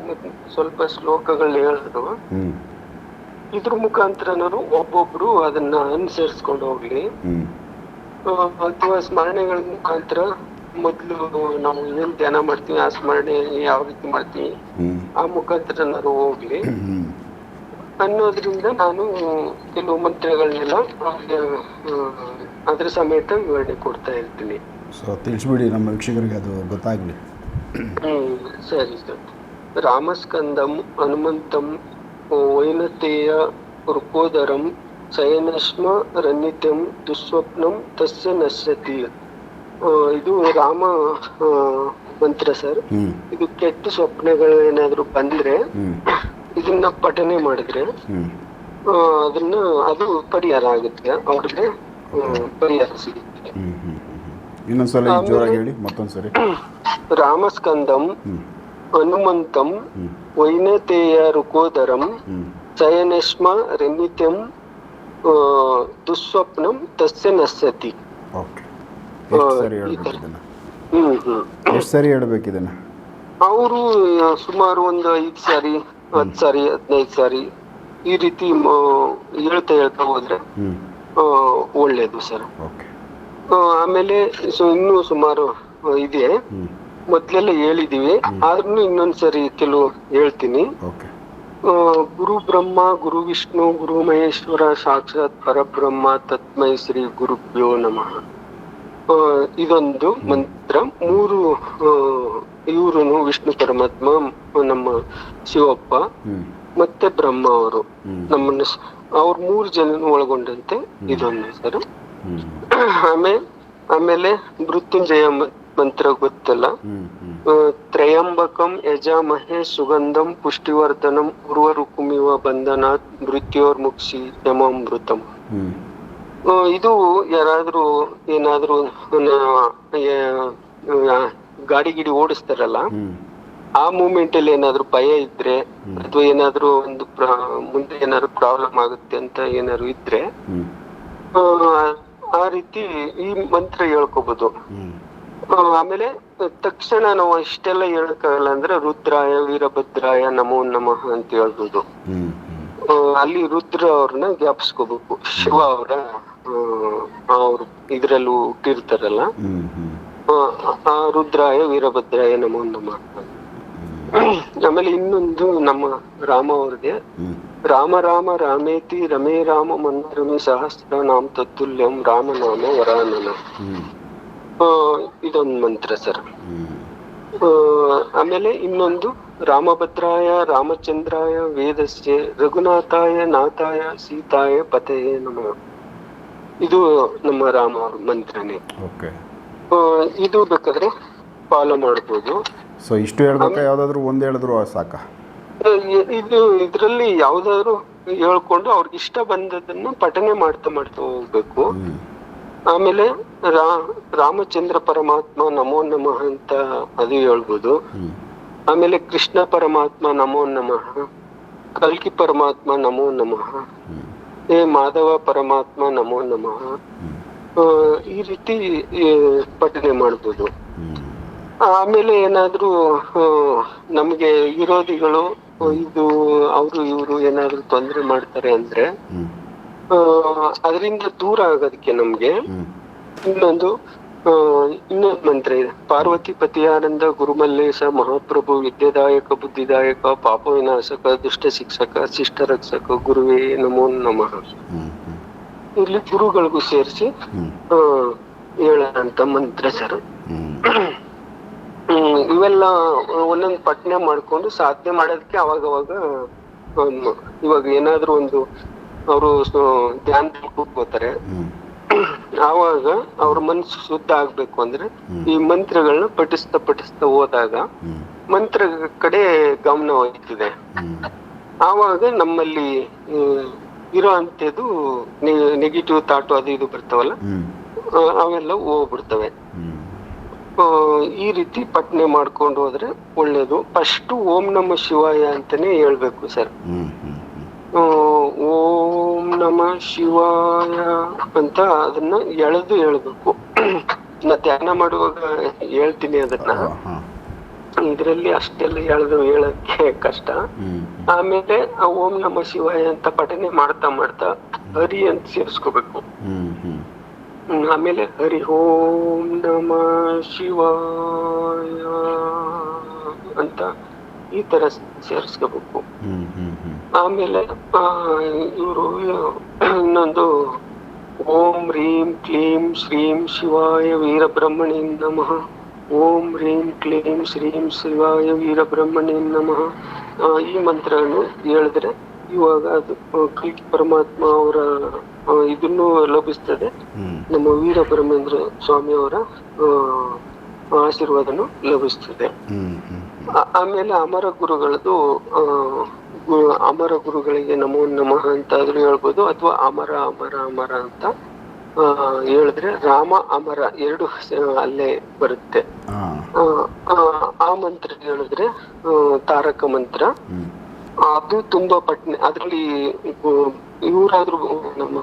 ಸ್ವಲ್ಪ ಶ್ಲೋಕಗಳು ಹೇಳಿದ್ರು ಇದ್ರ ಮುಖಾಂತರನೂ ಒಬ್ಬೊಬ್ರು ಅದನ್ನ ಅನುಸರಿಸ್ಕೊಂಡು ಹೋಗ್ಲಿ. ಅಥವಾ ಸ್ಮರಣೆಗಳ ಮುಖಾಂತರ ಮೊದ್ಲು ನಾವು ಏನ್ ಧ್ಯಾನ ಮಾಡ್ತೀವಿ ಆ ಸ್ಮರಣೆ ಯಾವ ರೀತಿ ಮಾಡ್ತೀವಿ ಆ ಮುಖಾಂತರ ನಾನು ಹೋಗ್ಲಿ. ಅನ್ನೋದ್ರಿಂದ ನಾನು ಕೆಲವು ಮಂತ್ರಗಳನ್ನೆಲ್ಲ ಅದ್ರ ಸಮೇತ ವಿವರಣೆ ಕೊಡ್ತಾ ಇರ್ತೀನಿ. ಸೊ ತಿಳಿಸ್ಬಿಡಿ ನಮ್ಮ ವೀಕ್ಷಕರಿಗೆ ಅದು ಗೊತ್ತಾಗ್ಲಿ. ಹ್ಮ್ ಸರಿ ಸರ್. ರಾಮಸ್ಕಂದಂ ಹನುಮಂತಂ ವೈನತೇಯ ರುಕೋದರಂ ಶಯನಶ್ಮ ರನ್ನಿತ್ಯಂ ದುಸ್ವಪ್ನಂ ತಸ್ಯ ನಶ್ಯತಿ. ಇದು ರಾಮ ಮಂತ್ರ ಸರ್. ಇದು ಕೆಟ್ಟ ಸ್ವಪ್ನಗಳು ಏನಾದ್ರು ಬಂದ್ರೆ ಇದನ್ನ ಪಠನೆ ಮಾಡಿದ್ರೆ ಅದನ್ನ ಅದು ಪರಿಹಾರ ಆಗುತ್ತೆ. ಅವ್ರಿಗೆ ಪರಿಹಾರ ಸಿಗುತ್ತೆ. ಇನ್ನೊಂದ್ಸಲ ಜೋರಾಗಿ ಹೇಳಿ ಮತ್ತೊಂದ್ಸರಿ. ರಾಮಸ್ಕಂದಂ ಹನುಮಂತಂ ವೈನತೇಯ ರುಕೋದರಂ ಹ್ಞೂ ಶಯನಶ್ಮ ರಮಿತ್ಯಂ ದುಸ್ವಪ್ನಂ ತಸ್ಯ ನಶ್ಯತಿ. ಎಷ್ಟು ಸರಿ ಹ್ಮ್ ಹ್ಮ್. ಸರಿ ಅವರು ಸುಮಾರು ಒಂದು ಐದು ಸಾರಿ ಹತ್ತು ಸಾರಿ ಹದಿನೈದು ಸಾರಿ ಈ ರೀತಿ ಹೇಳ್ತಾ ಹೇಳ್ತಾ ಹೋದ್ರೆ ಒಳ್ಳೇದು ಸರ್. ಆಮೇಲೆ ಸೊ ಇನ್ನೂ ಸುಮಾರು ಇದೆ. ಮೊದ್ಲೆಲ್ಲ ಹೇಳಿದೀವಿ. ಆದ್ರೂ ಇನ್ನೊಂದ್ಸರಿ ಕೆಲವು ಹೇಳ್ತೀನಿ. ಗುರು ಬ್ರಹ್ಮ ಗುರು ವಿಷ್ಣು ಗುರು ಮಹೇಶ್ವರ ಸಾಕ್ಷಾತ್ ಪರಬ್ರಹ್ಮ ತತ್ಮೈ ಶ್ರೀ ಗುರುಭ್ಯೋ ನಮಃ. ಇದೊಂದು ಮಂತ್ರ. ಮೂರು ಇವರು ವಿಷ್ಣು ಪರಮಾತ್ಮ ನಮ್ಮ ಶಿವಪ್ಪ ಮತ್ತೆ ಬ್ರಹ್ಮ ಅವರು. ನಮ್ಮನ್ನ ಅವ್ರ ಮೂರು ಜನ ಒಳಗೊಂಡಂತೆ ಇದೊಂದು ಸರ್ ಆಮೇಲೆ ಆಮೇಲೆ ಮೃತ್ಯುಂಜಯ ಮಂತ್ರ ಗೊತ್ತಲ್ಲ? ತ್ರಯಂಬಕಂ ಯಜಾಮಹೇ ಸುಗಂಧಂ ಪುಷ್ಟಿವರ್ಧನಂ ಉರ್ವರುಕುಮಿವ ಬಂಧನಾತ್ ಮೃತ್ಯೋರ್ಮುಕ್ಷಿ ಯಮಾಮೃತಂ. ಇದು ಯಾರಾದ್ರೂ ಏನಾದ್ರೂ ಗಾಡಿ ಗಿಡಿ ಓಡಿಸ್ತಾರಲ್ಲ ಆ ಮೂಮೆಂಟ್ ಅಲ್ಲಿ ಏನಾದ್ರು ಭಯ ಇದ್ರೆ ಅಥವಾ ಏನಾದ್ರು ಒಂದು ಮುಂದೆ ಏನಾದ್ರು ಪ್ರಾಬ್ಲಮ್ ಆಗುತ್ತೆ ಅಂತ ಏನಾದ್ರು ಇದ್ರೆ ಆ, ರೀತಿ ಈ ಮಂತ್ರ ಹೇಳ್ಕೋಬಹುದು ಆಮೇಲೆ ತಕ್ಷಣ ನಾವು ಅಷ್ಟೆಲ್ಲ ಹೇಳಕ್ಕಾಗಲ್ಲ ಅಂದ್ರೆ ರುದ್ರಾಯ ವೀರಭದ್ರಾಯ ನಮೋ ನಮಃ ಅಂತ ಹೇಳ್ಬೋದು. ಅಲ್ಲಿ ರುದ್ರ ಅವ್ರನ್ನ ಜ್ಞಾಪಿಸ್ಕೋಬೇಕು ಶಿವ ಅವರ ಅವ್ರು ಇದ್ರಲ್ಲಿ ಹುಟ್ಟಿರ್ತಾರಲ್ಲ? ಆ, ರುದ್ರಾಯ ವೀರಭದ್ರಾಯ ನಮ ಒಂದು ಮಾಡ್ತಾರೆ. ಆಮೇಲೆ ಇನ್ನೊಂದು ನಮ್ಮ ರಾಮ ಅವ್ರಿಗೆ ರಾಮ ರಾಮ ರಾಮೇತಿ ರಮೇ ರಾಮ ಮಂದರಮಿ ಸಹಸ್ರ ನಾಮ ತತ್ತುಲ್ಯಂ ರಾಮನಾಮ ವರಾನನ. ಇದೊಂದ್ ಮಂತ್ರ ಸರ್. ಆಮೇಲೆ ಇನ್ನೊಂದು ರಾಮಭದ್ರಾಯ ರಾಮಚಂದ್ರಾಯ ವೇದಸ್ಯ ರಘುನಾಥಾಯ ನಾಥಾಯ ಸೀತಾಯ ಪತೆಯೇ ನಮಃ. ಇದು ನಮ್ಮ ರಾಮ ಮಂತ್ರನೇ ಓಕೆ. ಇದು ಬೇಕಾದ್ರೆ ಫಾಲೋ ಮಾಡ್ಬೋದು. ಸೊ ಇಷ್ಟು ಹೇಳ್ಬೇಕಾ? ಯಾವ್ದಾದ್ರು ಒಂದ್ ಹೇಳಿದ್ರು ಸಾಕ. ಇದು ಇದ್ರಲ್ಲಿ ಯಾವ್ದಾದ್ರು ಹೇಳ್ಕೊಂಡು ಅವ್ರಿಗೆ ಇಷ್ಟ ಬಂದದನ್ನ ಪಠನೆ ಮಾಡ್ತಾ ಮಾಡ್ತಾ ಹೋಗ್ಬೇಕು. ಆಮೇಲೆ ರಾ ರಾಮಚಂದ್ರ ಪರಮಾತ್ಮ ನಮೋ ನಮಃ ಅಂತ ಅದು ಹೇಳ್ಬೋದು. ಆಮೇಲೆ ಕೃಷ್ಣ ಪರಮಾತ್ಮ ನಮೋ ನಮಃ ಕಲ್ಕಿ ಪರಮಾತ್ಮ ನಮೋ ನಮಃ. ಹೇ ಮಾಧವ ಪರಮಾತ್ಮ ನಮೋ ನಮಃ. ಈ ರೀತಿ ಪಠನೆ ಮಾಡ್ಬೋದು. ಆಮೇಲೆ ಏನಾದ್ರೂ ನಮ್ಗೆ ವಿರೋಧಿಗಳು ಇದು ಅವರು ಇವರು ಏನಾದ್ರೂ ತೊಂದರೆ ಮಾಡ್ತಾರೆ ಅಂದ್ರೆ ಅದರಿಂದ ದೂರ ಆಗೋದಕ್ಕೆ ನಮ್ಗೆ ಇನ್ನೊಂದು ಇನ್ನೊಂದು ಮಂತ್ರ ಇದೆ. ಪಾರ್ವತಿ ಪತಿಯಾನಂದ ಗುರುಮಲ್ಲೇಶ ಮಹಾಪ್ರಭು ವಿದ್ಯದಾಯಕ ಬುದ್ಧಿದಾಯಕ ಪಾಪ ವಿನಾಶಕ ದುಷ್ಟ ಶಿಕ್ಷಕ ಶಿಷ್ಟ ರಕ್ಷಕ ಗುರುವೇ ನಮೋ ನಮಃ. ಇಲ್ಲಿ ಗುರುಗಳಿಗೂ ಸೇರಿಸಿ ಹೇಳಂತ ಮಂತ್ರ ಸರ್. ಇವೆಲ್ಲ ಒಂದೊಂದು ಪಠನೆ ಮಾಡ್ಕೊಂಡು ಸಾಧನೆ ಮಾಡೋದಕ್ಕೆ ಅವಾಗ ಅವಾಗ ಇವಾಗ ಏನಾದ್ರು ಒಂದು ಅವರು ಧ್ಯಾನ ಕೂತ್ಕೋತಾರೆ ಆವಾಗ ಅವ್ರ ಮನಸ್ಸು ಶುದ್ಧ ಆಗ್ಬೇಕು ಅಂದ್ರೆ ಈ ಮಂತ್ರಗಳನ್ನ ಪಠಿಸ್ತಾ ಪಠಿಸ್ತಾ ಹೋದಾಗ ಮಂತ್ರ ಕಡೆ ಗಮನ ಹೋಗ್ತಿದೆ. ಆವಾಗ ನಮ್ಮಲ್ಲಿ ಇರೋ ಅಂಥದ್ದು ನೆಗೆಟಿವ್ ಥಾಟು ಅದು ಇದು ಬರ್ತಾವಲ್ಲ ಅವೆಲ್ಲ ಹೋಗ್ಬಿಡ್ತವೆ. ಈ ರೀತಿ ಪಠನೆ ಮಾಡ್ಕೊಂಡು ಹೋದ್ರೆ ಒಳ್ಳೇದು. ಫಸ್ಟ್ ಓಂ ನಮ ಶಿವಾಯ ಅಂತಾನೆ ಹೇಳ್ಬೇಕು ಸರ್. ಓಂ ನಮ ಶಿವಾಯ ಅಂತ ಅದನ್ನ ಎಳೆದು ಹೇಳ್ಬೇಕು. ನಾ ಧ್ಯಾನ ಮಾಡುವಾಗ ಹೇಳ್ತೀನಿ ಅದನ್ನ. ಇದರಲ್ಲಿ ಅಷ್ಟೆಲ್ಲ ಎಳೆದು ಹೇಳಕ್ಕೆ ಕಷ್ಟ. ಆಮೇಲೆ ಆ ಓಂ ನಮ ಶಿವಾಯ ಅಂತ ಪಠನೆ ಮಾಡ್ತಾ ಮಾಡ್ತಾ ಹರಿ ಅಂತ ಸೇರಿಸ್ಕೋಬೇಕು. ಆಮೇಲೆ ಹರಿ ಓಂ ನಮ ಶಿವಾಯ ಅಂತ ಈ ತರ ಸೇರಿಸ್ಕೋಬೇಕು. ಆಮೇಲೆ ಇವರು ಇನ್ನೊಂದು ಓಂ ಹ್ರೀಂ ಕ್ಲೀಂ ಶ್ರೀಂ ಶಿವಾಯ ವೀರಬ್ರಹ್ಮಣಿ ನಮಃ. ಓಂ ಹ್ರೀಂ ಕ್ಲೀಂ ಶ್ರೀಂ ಶಿವಾಯ ವೀರಬ್ರಹ್ಮಣಿ ನಮಃ. ಈ ಮಂತ್ರವನ್ನು ಹೇಳಿದ್ರೆ ಇವಾಗ ಅದು ಕಲ್ಕಿ ಪರಮಾತ್ಮ ಅವರ ಇದನ್ನು ಲಭಿಸ್ತದೆ. ನಮ್ಮ ವೀರಬ್ರಹ್ಮೇಂದ್ರ ಸ್ವಾಮಿ ಅವರ ಆಶೀರ್ವಾದನು ಲಭಿಸ್ತದೆ. ಆಮೇಲೆ ಅಮರ ಗುರುಗಳದ್ದು ಆ, ಗು- ಅಮರ ಗುರುಗಳಿಗೆ ನಮೋ ನಮಃ ಅಂತ ಆದ್ರೂ ಹೇಳ್ಬೋದು ಅಥವಾ ಅಮರ ಅಮರ ಅಮರ ಅಂತ ಆ, ಹೇಳಿದ್ರೆ ರಾಮ ಅಮರ ಎರಡು ಅಲ್ಲೇ ಬರುತ್ತೆ. ಆ, ಮಂತ್ರ ಹೇಳಿದ್ರೆ ತಾರಕ ಮಂತ್ರ. ಅದು ತುಂಬಾ ಪಟ್ನೆ ಅದ್ರಲ್ಲಿ ಇವರಾದ್ರು ನಮ್ಮ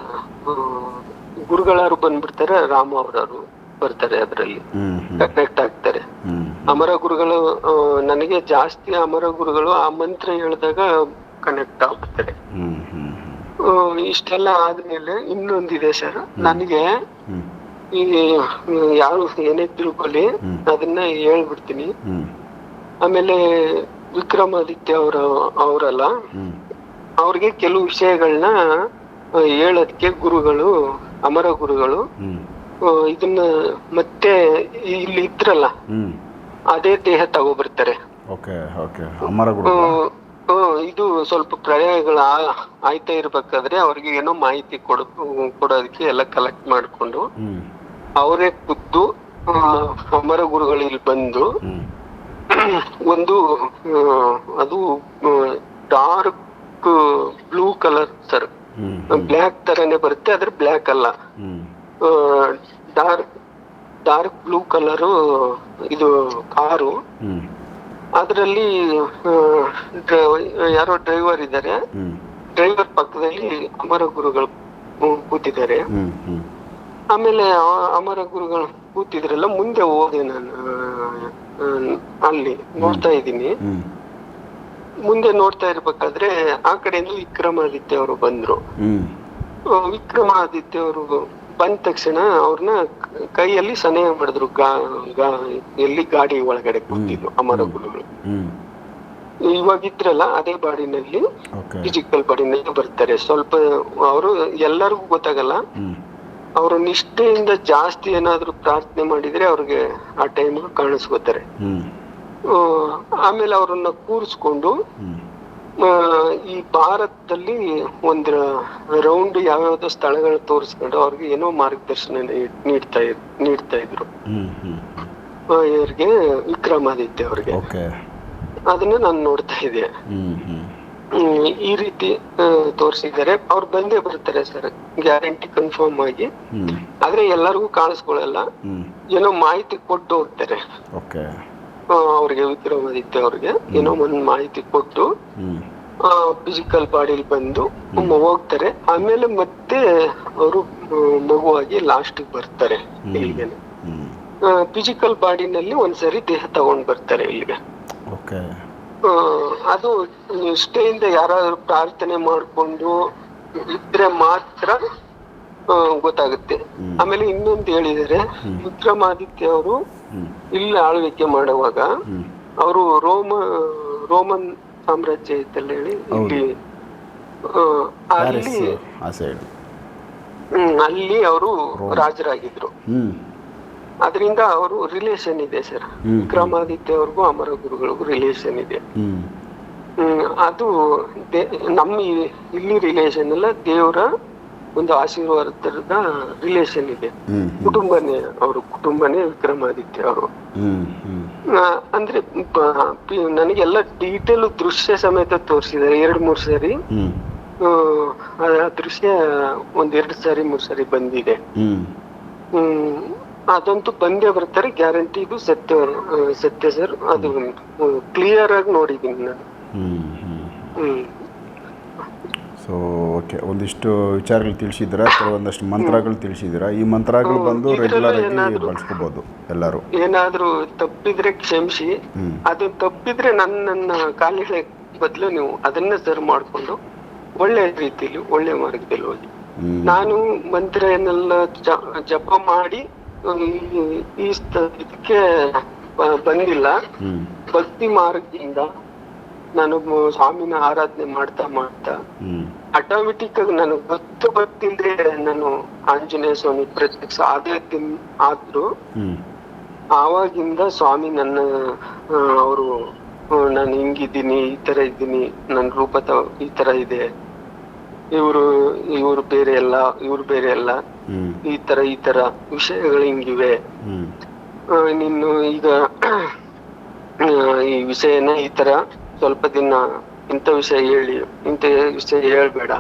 ಗುರುಗಳಾರು ಬಂದ್ಬಿಡ್ತಾರೆ ರಾಮ ಅವರಾರು ಬರ್ತಾರೆ ಅದ್ರಲ್ಲಿ. ಕನೆಕ್ಟ್ ಆಗ್ತಾರೆ. ಅಮರ ಗುರುಗಳು ನನಗೆ ಜಾಸ್ತಿ ಅಮರ ಗುರುಗಳು ಆ ಮಂತ್ರ ಹೇಳಿದಾಗ ಕನೆಕ್ಟ್ ಆಗ್ತದೆ. ಇಷ್ಟೆಲ್ಲ ಆದ್ಮೇಲೆ ಇನ್ನೊಂದಿದೆ ಸರ್. ನನಗೆ ಈ ಯಾರು ಏನೇ ತಿಳ್ಕೊಳ್ಳಿ ಅದನ್ನ ಹೇಳ್ಬಿಡ್ತೀನಿ. ಆಮೇಲೆ ವಿಕ್ರಮಾದಿತ್ಯ ಅವರ ಅವರಲ್ಲ ಅವ್ರಿಗೆ ಕೆಲವು ವಿಷಯಗಳನ್ನ ಹೇಳೋದಕ್ಕೆ ಗುರುಗಳು ಅಮರ ಗುರುಗಳು ಇದನ್ನ ಮತ್ತೆ ಇಲ್ಲಿ ಇದ್ರಲ್ಲ ಅದೇ ದೇಹ ತಗೋಬರ್ತಾರೆ. ಓಕೆ ಅಮರ ಇದು ಸ್ವಲ್ಪ ಪ್ರಯೋಗಗಳು ಆ- ಆಯ್ತಾ ಇರ್ಬೇಕಾದ್ರೆ ಅವ್ರಿಗೆ ಏನೋ ಮಾಹಿತಿ ಕೊಡ ಕೊಡೋದಕ್ಕೆ ಎಲ್ಲ ಕಲೆಕ್ಟ್ ಮಾಡ್ಕೊಂಡು ಅವರೇ ಖುದ್ದು ಅಮರ ಗುರುಗಳು ಇಲ್ಲಿ ಬಂದು ಒಂದು ಅದು dark blue colour sir black ತರನೇ ಬರುತ್ತೆ ಆದ್ರೆ ಬ್ಲ್ಯಾಕ್ ಅಲ್ಲ. ಡಾರ್ಕ್ ಡಾರ್ಕ್ ಬ್ಲೂ ಕಲರು ಇದು ಕಾರು. ಅದರಲ್ಲಿ ಯಾರೋ ಡ್ರೈವರ್ ಇದ್ದಾರೆ. ಡ್ರೈವರ್ ಪಕ್ಕದಲ್ಲಿ ಅಮರ ಗುರುಗಳು ಕೂತಿದ್ದಾರೆ. ಆಮೇಲೆ ಅಮರ ಗುರುಗಳು ಕೂತಿದ್ರಲ್ಲ ಮುಂದೆ ಹೋದೆ ನಾನು ಅಲ್ಲಿ ನೋಡ್ತಾ ಇದ್ದೀನಿ. ಮುಂದೆ ನೋಡ್ತಾ ಇರ್ಬೇಕಾದ್ರೆ ಆ ಕಡೆಯಿಂದ ವಿಕ್ರಮಾದಿತ್ಯ ಅವರು ಬಂದ್ರು. ವಿಕ್ರಮಾದಿತ್ಯ ಅವರು ಬಂದ ತಕ್ಷಣ ಅವ್ರನ್ನ ಕೈಯಲ್ಲಿ ಸನೇಹ ಮಾಡಿದ್ರು ಗಾ ಗಾ- ಎಲ್ಲಿ ಗಾಡಿ ಒಳಗಡೆ ಕೂತಿದ್ರು ಅಮರ ಗುರುಗಳು. ಹ್ಞೂ ಇವಾಗ ಇದ್ರಲ್ಲ ಅದೇ ಬಾಡಿನಲ್ಲಿ ಫಿಸಿಕಲ್ ಬಾಡಿನಲ್ಲಿ ಬರ್ತಾರೆ. ಸ್ವಲ್ಪ ಅವರು ಎಲ್ಲರಿಗೂ ಗೊತ್ತಾಗಲ್ಲ ಅವರು ನಿಷ್ಠೆಯಿಂದ ಜಾಸ್ತಿ ಏನಾದ್ರೂ ಪ್ರಾರ್ಥನೆ ಮಾಡಿದ್ರೆ ಅವ್ರಿಗೆ ಆ ಟೈಮ್ ಕಾಣಿಸ್ಕೋತಾರೆ. ಆಮೇಲೆ ಅವ್ರನ್ನ ಕೂರಿಸ್ಕೊಂಡು ಈ ಭಾರತದಲ್ಲಿ ಒಂದು ರೌಂಡ್ ಯಾವ್ಯಾವ್ದೋ ಸ್ಥಳಗಳು ತೋರಿಸ್ಕೊಂಡು ಅವ್ರಿಗೆ ಏನೋ ಮಾರ್ಗದರ್ಶನ ನೀಡ್ತಾ ನೀಡ್ತಾ ಇದ್ರು. ಇವ್ರಿಗೆ ವಿಕ್ರಮಾದಿತ್ಯ ಅವ್ರಿಗೆ. ಅದನ್ನ ನಾನು ನೋಡ್ತಾ ಇದ್ದೆ. ಈ ರೀತಿ ತೋರಿಸಿದ್ದಾರೆ. ಅವ್ರು ಬಂದೇ ಬರ್ತಾರೆ ಸರ್ ಗ್ಯಾರಂಟಿ ಕನ್ಫರ್ಮ್ ಆಗಿ. ಆದ್ರೆ ಎಲ್ಲರಿಗೂ ಕಾಣಿಸ್ಕೊಳ್ಳಲ್ಲ ಏನೋ ಮಾಹಿತಿ ಕೊಟ್ಟು ಹೋಗ್ತಾರೆ. ಅವ್ರಿಗೆ ವಿಕ್ರಮಾದಿತ್ಯ ಅವ್ರಿಗೆ. ಏನೋ ಒಂದ್ ಮಾಹಿತಿ ಕೊಟ್ಟು ಫಿಸಿಕಲ್ ಬಾಡಿಲಿ ಬಂದು ಹೋಗ್ತಾರೆ. ಆಮೇಲೆ ಮತ್ತೆ ಅವರು ಮಗುವಾಗಿ ಲಾಸ್ಟ್ ಬರ್ತಾರೆ ಇಲ್ಲಿಗೆ. ಫಿಸಿಕಲ್ ಬಾಡಿನಲ್ಲಿ ಒಂದ್ಸರಿ ದೇಹ ತಗೊಂಡ್ ಬರ್ತಾರೆ ಇಲ್ಲಿಗೆ. ಆ, ಅದು ನಿಷ್ಠೆಯಿಂದ ಯಾರಾದ್ರೂ ಪ್ರಾರ್ಥನೆ ಮಾಡ್ಕೊಂಡು ಇದ್ರೆ ಮಾತ್ರ ಗೊತ್ತಾಗುತ್ತೆ. ಆಮೇಲೆ ಇನ್ನೊಂದು ಹೇಳಿದರೆ ವಿಕ್ರಮಾದಿತ್ಯ ಅವರು ಇಲ್ಲಿ ಆಳ್ವಿಕೆ ಮಾಡುವಾಗ ಅವರು ರೋಮ ರೋಮನ್ ಸಾಮ್ರಾಜ್ಯ ಇತ್ತಲ್ಲ ಹೇಳಿ? ಇಲ್ಲಿ ಅಲ್ಲಿ ಹ್ಮ್, ಅಲ್ಲಿ ಅವರು ರಾಜರಾಗಿದ್ರು. ಅದರಿಂದ ಅವರು ರಿಲೇಷನ್ ಇದೆ ಸರ್. ವಿಕ್ರಮಾದಿತ್ಯ ಅವ್ರಿಗೂ ಅಮರ ಗುರುಗಳಿಗೂ ರಿಲೇಷನ್ ಇದೆ. ಹ್ಮ್, ಅದು ನಮ್ಮ ಇಲ್ಲಿ ರಿಲೇಷನ್ ಎಲ್ಲ ದೇವರ ಒಂದು ಆಶೀರ್ವಾದದ ರಿಲೇಷನ್ ಇದೆ. ಕುಟುಂಬನೇ ಅವರು ಕುಟುಂಬನೇ ವಿಕ್ರಮಾದಿತ್ಯ ಅವರು. ಅಂದ್ರೆ ನನಗೆಲ್ಲ ಡೀಟೇಲ್ ದೃಶ್ಯ ಸಮೇತ ತೋರಿಸಿದ್ದಾರೆ. ಎರಡ್ ಮೂರ್ ಸಾರಿ. ಆ, ದೃಶ್ಯ ಒಂದ್ ಎರಡ್ ಸಾರಿ ಮೂರ್ ಸಾರಿ ಬಂದಿದೆ. ಅದಂತೂ ಬಂದೇ ಬರ್ತಾರೆ. ಗ್ಯಾರಂಟಿ ಇದು ಸತ್ಯ ಸತ್ಯ ಸರ್. ಅದು ಕ್ಲಿಯರ್ ಆಗಿ ನೋಡಿದೀನಿ ನಾನು. ಸೊ ಓಕೆ ಒಂದಿಷ್ಟು ವಿಚಾರಗಳು ತಿಳಿಸಿದ್ರೆ ಕೆಲವೊಂದಷ್ಟು ಮಂತ್ರಗಳು ತಿಳಿಸಿದ್ದೀರಾ? ಈ ಮಂತ್ರಗಳು ಬಂದು ರೆಗ್ಯುಲರ್ ಆಗಿ ಬಳಸ್ಕೋಬಹುದು ಎಲ್ಲರೂ. ಏನಾದ್ರೂ ತಪ್ಪಿದ್ರೆ ಕ್ಷಮಿಸಿ. ಅದು ತಪ್ಪಿದ್ರೆ ನನ್ನ ಕಾಲಿಗೆ ಬದಲು ನೀವು ಅದನ್ನ ಸರ್ ಮಾಡ್ಕೊಂಡು ಒಳ್ಳೆ ರೀತಿಲಿ ಒಳ್ಳೆ ಮಾರ್ಗದಲ್ಲಿ ಹೋಗಿ. ನಾನು ಮಂತ್ರನೆಲ್ಲ ಜಪ ಮಾಡಿ ಈ- ಇದಕ್ಕೆ ಬಂದಿಲ್ಲ. ಭಕ್ತಿ ಮಾರ್ಗದಿಂದ ನಾನು ಸ್ವಾಮಿನ ಆರಾಧನೆ ಮಾಡ್ತಾ ಮಾಡ್ತಾ ಆಟೋಮೆಟಿಕ್ ಆಗಿ ನನಗೆ ಗೊತ್ತು ಗೊತ್ತಿಲ್ಲದೆ ನಾನು ಆಂಜನೇಯ ಸ್ವಾಮಿ ಪ್ರತ್ಯಕ್ಷ ಆದ್ರೆ ದಿನ್- ಆದ್ರು ಆವಾಗಿಂದ ಸ್ವಾಮಿ ನನ್ನ ಅವರು ನಾನು ಹಿಂಗಿದ್ದೀನಿ ಈ ತರ ಇದ್ದೀನಿ ನನ್ನ ರೂಪ ಈ ತರ ಇದೆ. ಇವರು ಇವರು ಬೇರೆ ಅಲ್ಲ ಇವರು ಬೇರೆ ಹ್ಞೂ ಈ ತರ ಈ ತರ ವಿಷಯಗಳು ಹಿಂಗಿವೆ. ನಿನ್ನ ಈಗ ಈ ವಿಷಯನ ಈ ತರ ಸ್ವಲ್ಪ ದಿನ ಇಂಥ ವಿಷಯ ಹೇಳಿ ಇಂಥ ವಿಷಯ ಹೇಳ್ಬೇಡ.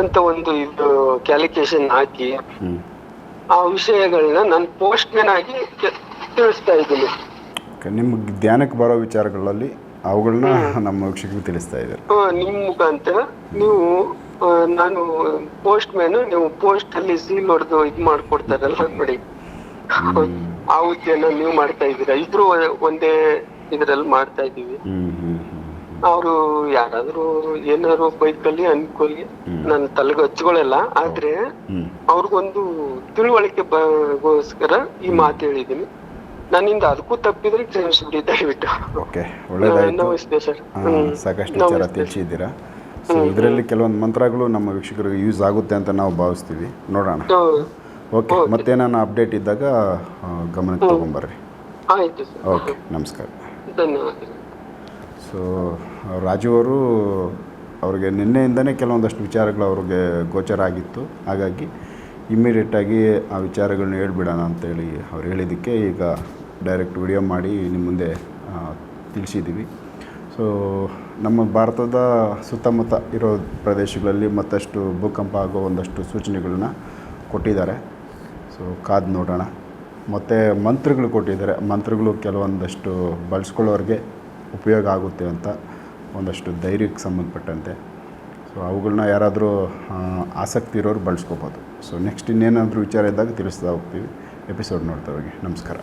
ಅಂತ ಒಂದು ಇದು ಕ್ಯಾಲ್ಕುಲೇಷನ್ ಹಾಕಿ ಆ ವಿಷಯಗಳನ್ನ ನಾನು ಪೋಸ್ಟ್ ಮ್ಯಾನ್ ಆಗಿ ತಿಳಿಸ್ತಾ ಇದ್ದೀನಿ. ನಿಮ್ಮ ನಿಮ್ಗೆ ಧ್ಯಾನಕ್ಕೆ ಬರೋ ವಿಚಾರಗಳಲ್ಲಿ ಅವುಗಳನ್ನ ನಮ್ಮ ವೀಕ್ಷಕರಿಗೆ ತಿಳಿಸ್ತಾ ಇದ್ದಾರೆ. ನಿಮ್ಮ ನಿಮ್ ಮುಖಾಂತರ ನೀವು ನಾನು ಪೋಸ್ಟ್ ಮ್ಯಾನ್ ನೀವು ಪೋಸ್ಟ್ ಅಲ್ಲಿ ಸೀಲ್ ಹೊಡೆದು ಇದು ಮಾಡ್ಕೊಡ್ತಾರಲ್ಲ ನೋಡಿ. ಆ ಹುದ್ದೆಯನ್ನ ನೀವು ಮಾಡ್ತಾ ಇದ್ದೀರಾ? ಇದ್ರೂ ಒಂದೇ ಇದ್ರಲ್ಲಿ ಮಾಡ್ತಾ ಇದ್ದೀವಿ. ಅವರು ಯಾರಾದ್ರೂ ಏನಾದ್ರು ಬೈಕಲ್ಲಿ ಅನ್ಕೊಳ್ಳಿ ನನ್ನ ತಲೆಗೆ ಹಚ್ಕೊಳ್ಳಲ್ಲ ಆದ್ರೆ ಅವ್ರಿಗೊಂದು ತಿಳುವಳಿಕೆ ಗೋಸ್ಕರ ಈ ಮಾತು ಹೇಳಿದೀನಿ ನನ್ನಿಂದ ಅದಕ್ಕೂ ತಪ್ಪಿದ್ರೆ ಕ್ಷಮಿಸ್ಬಿಡಿ ದಯವಿಟ್ಟು. ಓಕೆ ನಮಸ್ತೆ ಸರ್ ಸಾಕಷ್ಟು ವಿಚಾರ ತಿಳಿಸಿದ್ದೀರಾ. ಸೊ ಇದರಲ್ಲಿ ಕೆಲವೊಂದು ಮಂತ್ರಗಳು ನಮ್ಮ ವೀಕ್ಷಕರಿಗೆ ಯೂಸ್ ಆಗುತ್ತೆ ಅಂತ ನಾವು ಭಾವಿಸ್ತೀವಿ. ನೋಡೋಣ. ಓಕೆ ಮತ್ತೇನಾನ ಅಪ್ಡೇಟ್ ಇದ್ದಾಗ ಗಮನಕ್ಕೆ ಬರ್ರಿ ಆಯ್ತು ಸರ್. ಓಕೆ ನಮಸ್ಕಾರ. ಧನ್ಯವಾದ ಸೊ ರಾಜು ಅವರು ಅವ್ರಿಗೆ ನಿನ್ನೆಯಿಂದನೇ ಕೆಲವೊಂದಷ್ಟು ವಿಚಾರಗಳು ಅವ್ರಿಗೆ ಗೋಚರ ಆಗಿತ್ತು. ಹಾಗಾಗಿ ಇಮ್ಮಿಡಿಯೇಟಾಗಿ ಆ ವಿಚಾರಗಳನ್ನ ಹೇಳ್ಬಿಡೋಣ ಅಂತೇಳಿ ಅವ್ರು ಹೇಳಿದ್ದಕ್ಕೆ ಈಗ ಡೈರೆಕ್ಟ್ ವಿಡಿಯೋ ಮಾಡಿ ನಿಮ್ಮ ಮುಂದೆ ತಿಳಿಸಿದ್ದೀವಿ. ಸೊ ನಮ್ಮ ಭಾರತದ ಸುತ್ತಮುತ್ತ ಇರೋ ಪ್ರದೇಶಗಳಲ್ಲಿ ಮತ್ತಷ್ಟು ಭೂಕಂಪ ಆಗೋ ಒಂದಷ್ಟು ಸೂಚನೆಗಳನ್ನ ಕೊಟ್ಟಿದ್ದಾರೆ. ಸೊ ಕಾದು ನೋಡೋಣ. ಮತ್ತು ಮಂತ್ರಗಳು ಕೊಟ್ಟಿದ್ದಾರೆ. ಮಂತ್ರಗಳು ಕೆಲವೊಂದಷ್ಟು ಬಳಸ್ಕೊಳ್ಳೋರಿಗೆ ಉಪಯೋಗ ಆಗುತ್ತೆ ಅಂತ. ಒಂದಷ್ಟು ಧೈರ್ಯಕ್ಕೆ ಸಂಬಂಧಪಟ್ಟಂತೆ. ಸೊ ಅವುಗಳನ್ನ ಯಾರಾದರೂ ಆಸಕ್ತಿ ಇರೋರು ಬಳಸ್ಕೋಬೋದು. ಸೊ ನೆಕ್ಸ್ಟ್ ಇನ್ನೇನಾದರೂ ವಿಚಾರ ಇದ್ದಾಗ ತಿಳಿಸ್ತಾ ಹೋಗ್ತೀವಿ. ಎಪಿಸೋಡ್ ನೋಡ್ತಾ ಹೋಗಿ. ನಮಸ್ಕಾರ.